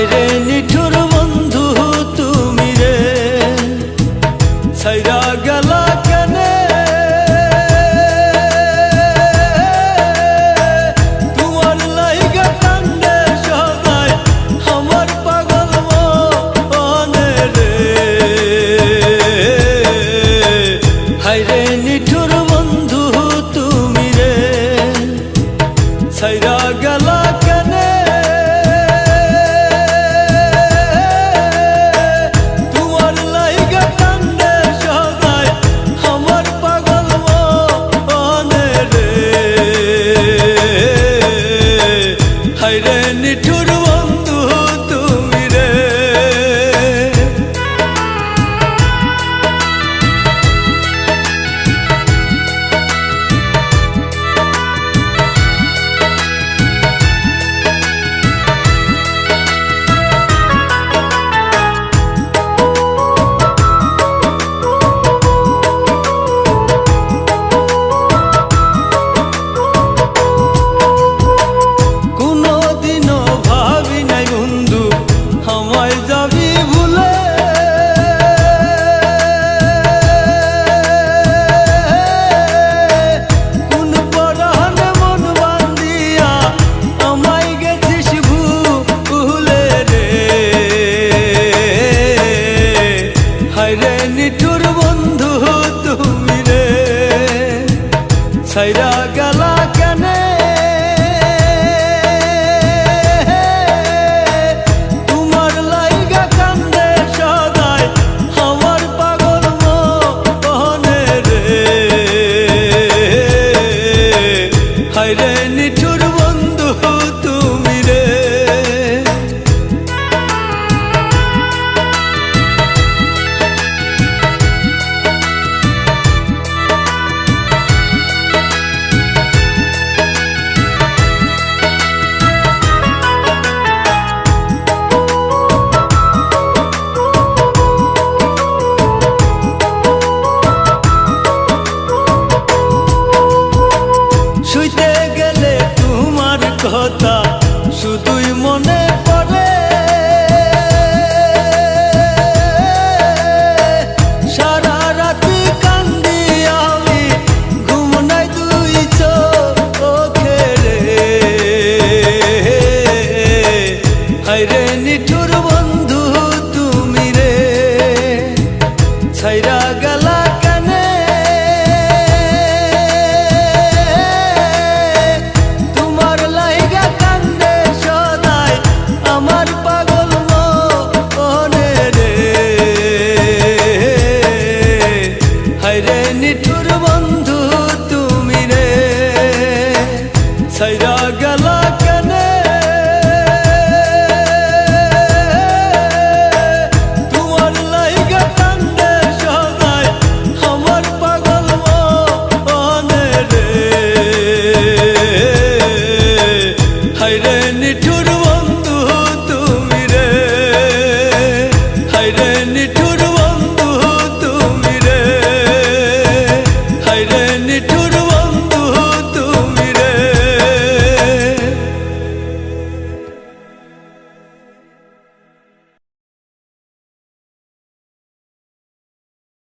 হায়রে নিঠুর বন্ধু তুমি রে। ছাইরা গেলা কেনে? তোমার লাইগা কান্দে সদায় আমার পাগল মনে রে। হায়রে নিঠুর বন্ধু তুমি রে। ছাইরা নিঠুর বন্ধু তুমি রে। ছাইরা গেলা 사이다